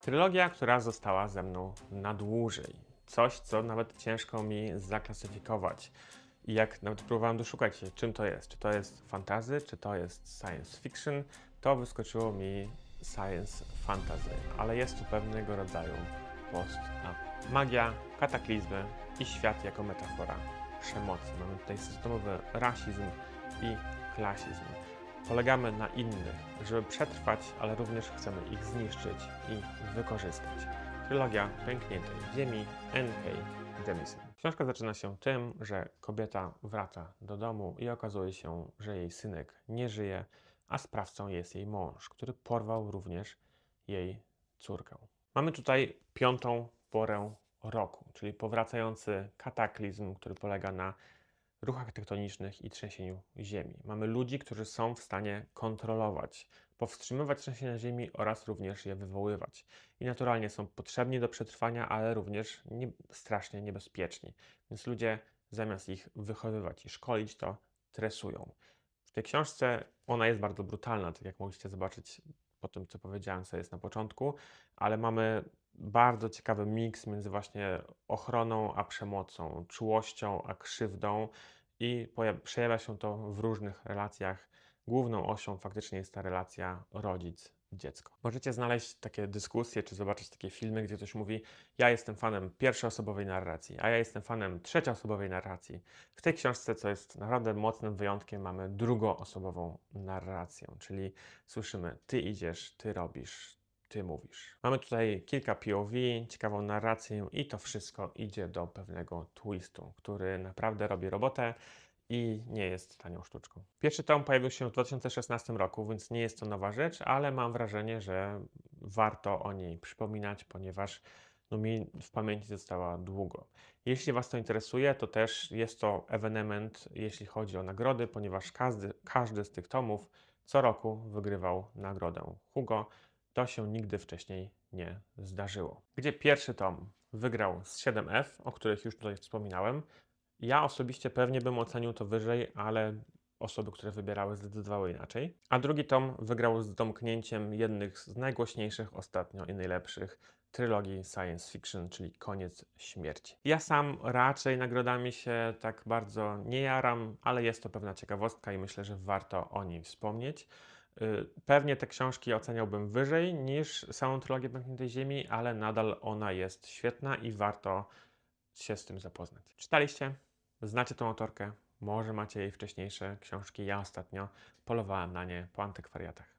Trylogia, która została ze mną na dłużej. Coś, co nawet ciężko mi zaklasyfikować. I jak nawet próbowałem doszukać się, czym to jest, czy to jest fantazy, czy to jest science fiction, to wyskoczyło mi science fantasy, ale jest to pewnego rodzaju post-up. Magia, kataklizmy i świat jako metafora przemocy. Mamy tutaj systemowy rasizm i klasizm. Polegamy na innych, żeby przetrwać, ale również chcemy ich zniszczyć i wykorzystać. Trylogia Pękniętej Ziemi N.K. Jemisin. Książka zaczyna się tym, że kobieta wraca do domu i okazuje się, że jej synek nie żyje, a sprawcą jest jej mąż, który porwał również jej córkę. Mamy tutaj piątą porę roku, czyli powracający kataklizm, który polega na ruchach tektonicznych i trzęsieniu ziemi. Mamy ludzi, którzy są w stanie kontrolować, powstrzymywać trzęsienia ziemi oraz również je wywoływać. I naturalnie są potrzebni do przetrwania, ale również nie, strasznie niebezpieczni. Więc ludzie zamiast ich wychowywać i szkolić, to tresują. W tej książce ona jest bardzo brutalna, tak jak mogliście zobaczyć po tym, co powiedziałem, co jest na początku, ale mamy bardzo ciekawy miks między właśnie ochroną a przemocą, czułością a krzywdą i przejawia się to w różnych relacjach. Główną osią faktycznie jest ta relacja rodzic-dziecko. Możecie znaleźć takie dyskusje, czy zobaczyć takie filmy, gdzie ktoś mówi, ja jestem fanem pierwszoosobowej narracji, a ja jestem fanem trzecioosobowej narracji. W tej książce, co jest naprawdę mocnym wyjątkiem, mamy drugoosobową narrację, czyli słyszymy, ty idziesz, ty robisz, ty mówisz. Mamy tutaj kilka POV, ciekawą narrację i to wszystko idzie do pewnego twistu, który naprawdę robi robotę i nie jest tanią sztuczką. Pierwszy tom pojawił się w 2016 roku, więc nie jest to nowa rzecz, ale mam wrażenie, że warto o niej przypominać, ponieważ no, mi w pamięci została długo. Jeśli Was to interesuje, to też jest to ewenement, jeśli chodzi o nagrody, ponieważ każdy, każdy z tych tomów co roku wygrywał nagrodę Hugo. To się nigdy wcześniej nie zdarzyło. Gdzie pierwszy tom wygrał z 7F, o których już tutaj wspominałem. Ja osobiście pewnie bym ocenił to wyżej, ale osoby, które wybierały, zdecydowały inaczej. A drugi tom wygrał z domknięciem jednych z najgłośniejszych ostatnio i najlepszych trylogii science fiction, czyli Koniec Śmierci. Ja sam raczej nagrodami się tak bardzo nie jaram, ale jest to pewna ciekawostka i myślę, że warto o niej wspomnieć. Y, Pewnie te książki oceniałbym wyżej niż samą trylogię Pękniętej Ziemi, ale nadal ona jest świetna i warto się z tym zapoznać. Czytaliście? Znacie tą autorkę? Może macie jej wcześniejsze książki? Ja ostatnio polowałem na nie po antykwariatach.